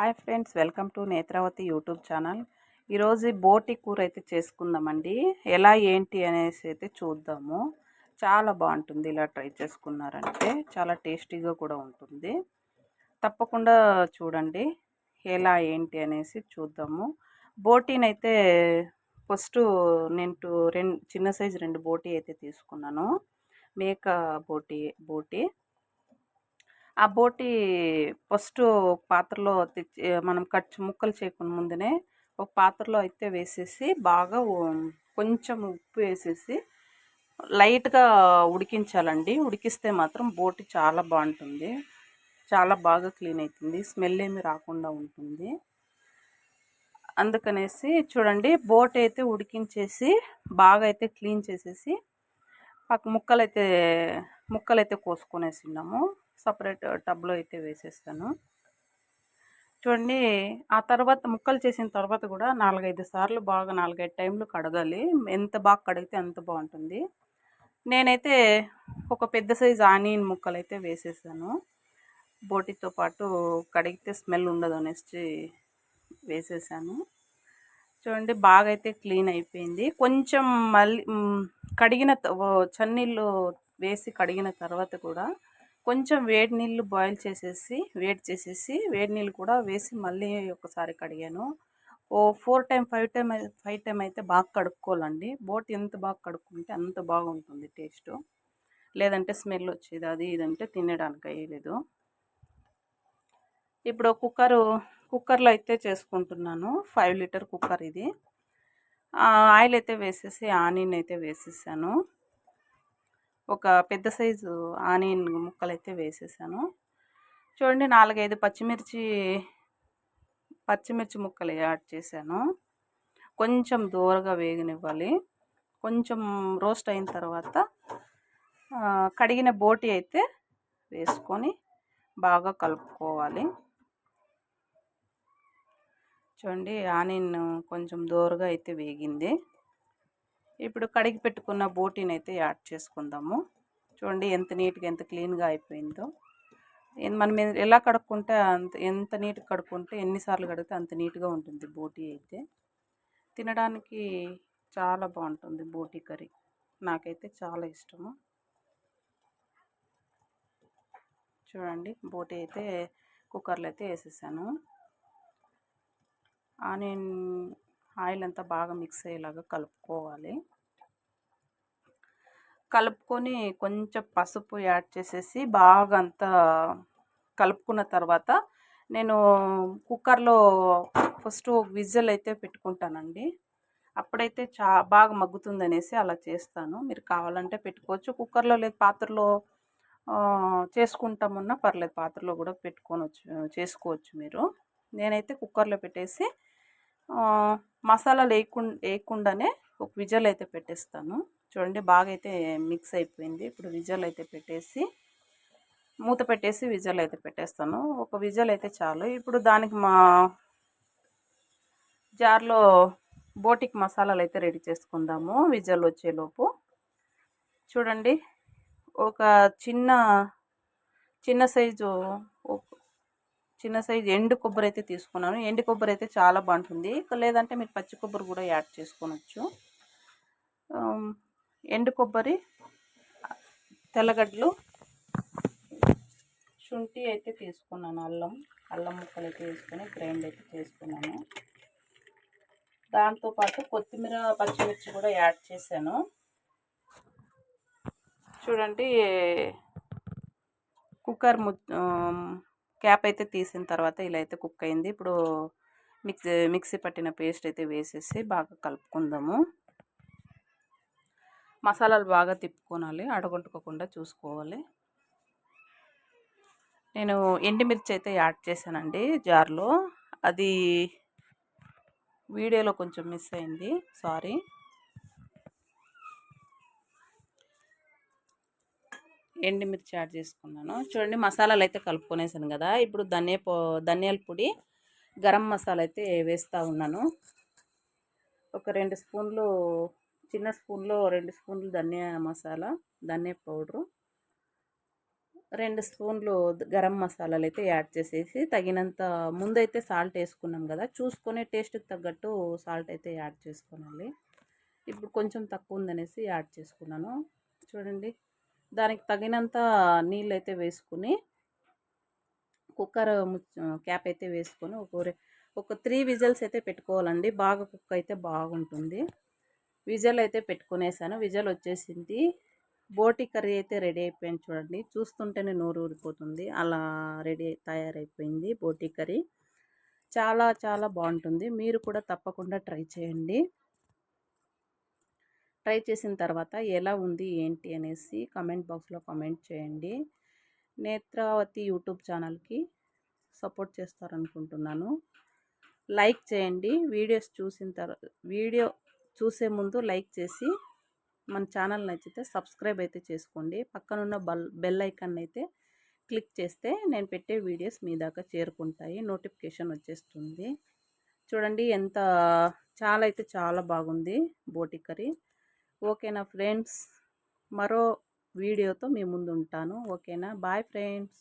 Hi friends welcome to Netravati YouTube channel. ఈరోజు బోటి కూర అయితే చేసుకుందామండి. ఎలా ఏంటి అనేసి అయితే చూద్దాము. చాలా బాగుంటుంది ఇలా ట్రై చేసుకున్నారంటే. చాలా టేస్టీగా కూడా ఉంటుంది. తప్పకుండా చూడండి. ఎలా ఏంటి అనేసి చూద్దాము. బోటీని అయితే ఫస్ట్ నేను రెండు చిన్న సైజు రెండు బోటీ అయితే తీసుకున్నాను. మేక బోటీ బోటీ. ఆ బోటి ఫస్ట్ పాత్రలో తెచ్చి మనం కట్ ముక్కలు చేయకుండా ముందునే ఒక పాత్రలో అయితే వేసేసి బాగా కొంచెం ఉప్పు వేసేసి లైట్గా ఉడికించాలండి. ఉడికిస్తే మాత్రం బోటి చాలా బాగుంటుంది. చాలా బాగా క్లీన్ అవుతుంది స్మెల్ ఏమి రాకుండా ఉంటుంది. అందుకనేసి చూడండి బోట్ అయితే ఉడికించేసి బాగా అయితే క్లీన్ చేసేసి పక్క ముక్కలైతే ముక్కలైతే ముక్కలు కోసుకొనేసి ఉన్నాము. సపరేట్ టబ్లో అయితే వేసేస్తాను. చూడండి ఆ తర్వాత ముక్కలు చేసిన తర్వాత కూడా నాలుగైదు సార్లు బాగా నాలుగైదు టైంలు కడగాలి. ఎంత బాగా కడిగితే అంత బాగుంటుంది. నేనైతే ఒక పెద్ద సైజు ఆనియన్ ముక్కలు అయితే వేసేసాను. బోటితో పాటు కడిగితే స్మెల్ ఉండదు అనేసి వేసేసాను. చూడండి బాగా అయితే క్లీన్ అయిపోయింది. కొంచెం మళ్ళీ కడిగిన చన్నీళ్ళు వేసి కడిగిన తర్వాత కూడా కొంచెం వేడి నీళ్ళు బాయిల్ చేసేసి వేడి చేసేసి వేడి నీళ్ళు కూడా వేసి మళ్ళీ ఒకసారి కడిగాను. ఓ four time five time five time అయితే బాగా కడుక్కోవాలండి. బోట్ ఎంత బాగా కడుక్కుంటే అంత బాగుంటుంది టేస్ట్. లేదంటే స్మెల్ వచ్చేది అది ఇదంటే తినడానికి అయ్యలేదు. ఇప్పుడు కుక్కరు కుక్కర్లో అయితే చేసుకుంటున్నాను. ఫైవ్ లీటర్ కుక్కర్ ఇది. ఆయిల్ అయితే వేసేసి ఆనియన్ అయితే వేసేసాను. ఒక పెద్ద సైజు ఆనియన్ ముక్కలు అయితే వేసేసాను. చూడండి నాలుగైదు పచ్చిమిర్చి పచ్చిమిర్చి ముక్కలు యాడ్ చేశాను. కొంచెం దూరగా వేగనివ్వాలి. కొంచెం రోస్ట్ అయిన తర్వాత కడిగిన బోటి అయితే వేసుకొని బాగా కలుపుకోవాలి. చూడండి ఆనియన్ కొంచెం దూరగా అయితే వేగింది. ఇప్పుడు కడిగి పెట్టుకున్న బోటీని అయితే యాడ్ చేసుకుందాము. చూడండి ఎంత నీట్గా ఎంత క్లీన్గా అయిపోయిందో. మనం ఎలా కడుక్కుంటే అంత ఎంత నీట్గా కడుక్కుంటే ఎన్నిసార్లు కడిగితే అంత నీట్గా ఉంటుంది బోటీ అయితే. తినడానికి చాలా బాగుంటుంది బోటీ కర్రీ. నాకైతే చాలా ఇష్టము. చూడండి బోటీ అయితే కుక్కర్లో అయితే వేసేసాను. ఆనియన్ ఆయిల్ అంతా బాగా మిక్స్ అయ్యేలాగా కలుపుకోవాలి. కలుపుకొని కొంచెం పసుపు యాడ్ చేసేసి బాగా అంతా కలుపుకున్న తర్వాత నేను కుక్కర్లో ఫస్ట్ విజిల్ అయితే పెట్టుకుంటానండి. అప్పుడైతే చా బాగా మగ్గుతుంది అనేసి అలా చేస్తాను. మీరు కావాలంటే పెట్టుకోవచ్చు. కుక్కర్లో లేదు పాత్రలో చేసుకుంటామన్నా పర్లేదు పాత్రలో కూడా పెట్టుకోవచ్చు చేసుకోవచ్చు మీరు. నేనైతే కుక్కర్లో పెట్టేసి మసాలాలు వేయకుండా వేయకుండానే ఒక విజల్ అయితే పెట్టేస్తాను. చూడండి బాగా అయితే మిక్స్ అయిపోయింది. ఇప్పుడు విజల్ అయితే పెట్టేసి మూత పెట్టేసి విజల్ అయితే పెట్టేస్తాను. ఒక విజల్ అయితే చాలు. ఇప్పుడు దానికి మా జార్లో బోటిక్ మసాలాలు అయితే రెడీ చేసుకుందాము విజల్ వచ్చేలోపు. చూడండి ఒక చిన్న చిన్న సైజు చిన్న సైజు ఎండు కొబ్బరి అయితే తీసుకున్నాను. ఎండు కొబ్బరి అయితే చాలా బాగుంటుంది. లేదంటే మీరు పచ్చి కొబ్బరి కూడా యాడ్ చేసుకోవచ్చు. ఎండు కొబ్బరి తెల్లగడ్డలు శుంఠి అయితే తీసుకున్నాను. అల్లం అల్లం ముక్కలు అయితే వేసుకొని గ్రైండ్ అయితే చేసుకున్నాను. దాంతోపాటు కొత్తిమీర పచ్చిమిర్చి కూడా యాడ్ చేశాను. చూడండి కుక్కర్ ము క్యాప్ అయితే తీసిన తర్వాత ఇలా అయితే కుక్ అయింది. ఇప్పుడు మిక్సీ మిక్సీ పట్టిన పేస్ట్ అయితే వేసేసి బాగా కలుపుకుందాము. మసాలాలు బాగా తిప్పుకోనాలి అడగొట్టుకోకుండా చూసుకోవాలి. నేను ఎండుమిర్చి అయితే యాడ్ చేశానండి జార్లో. అది వీడియోలో కొంచెం మిస్ అయింది సారీ. ఎండుమిర్చి యాడ్ చేసుకున్నాను. చూడండి మసాలాలు అయితే కలుపుకొనేసాను కదా. ఇప్పుడు ధనియా పొ ధనియాల పొడి గరం మసాలా అయితే వేస్తూ ఉన్నాను. ఒక రెండు స్పూన్లు చిన్న స్పూన్లో రెండు స్పూన్లు ధనియా మసాలా ధనియా పౌడరు రెండు స్పూన్లు గరం మసాలాలు అయితే యాడ్ చేసేసి తగినంత ముందైతే సాల్ట్ వేసుకున్నాం కదా. చూసుకునే టేస్ట్కి తగ్గట్టు సాల్ట్ అయితే యాడ్ చేసుకోవాలి. ఇప్పుడు కొంచెం తక్కువ ఉందనేసి యాడ్ చేసుకున్నాను. చూడండి. దానికి తగినంత నీళ్ళు అయితే వేసుకుని కుక్కర్ క్యాప్ అయితే వేసుకొని ఒక ఒక త్రీ విజల్స్ అయితే పెట్టుకోవాలండి. బాగా కుక్ అయితే బాగుంటుంది. విజల్ అయితే పెట్టుకునేసాను. విజల్ వచ్చేసింది. బోటి కర్రీ అయితే రెడీ అయిపోయింది చూడండి. చూస్తుంటేనే నోరు ఊరిపోతుంది. అలా రెడీ తయారైపోయింది బోటి కర్రీ. చాలా చాలా బాగుంటుంది. మీరు కూడా తప్పకుండా ట్రై చేయండి. ట్రై చేసిన తర్వాత ఎలా ఉంది ఏంటి అనేసి కమెంట్ బాక్స్లో కమెంట్ చేయండి. నేత్రావతి యూట్యూబ్ ఛానల్కి సపోర్ట్ చేస్తారనుకుంటున్నాను. లైక్ చేయండి. వీడియోస్ చూసిన తర్వాత వీడియో చూసే ముందు లైక్ చేసి మన ఛానల్ నచ్చితే సబ్స్క్రైబ్ అయితే చేసుకోండి. పక్కనున్న బల్ బెల్ ఐకాన్ అయితే క్లిక్ చేస్తే నేను పెట్టే వీడియోస్ మీ దాకా చేరుకుంటాయి. నోటిఫికేషన్ వచ్చేస్తుంది. చూడండి ఎంత చాలా అయితే చాలా బాగుంది బోటి కర్రీ. ఓకేనా ఫ్రెండ్స్? మరో వీడియోతో మీ ముందు ఉంటాను ఓకేనా? Bye friends.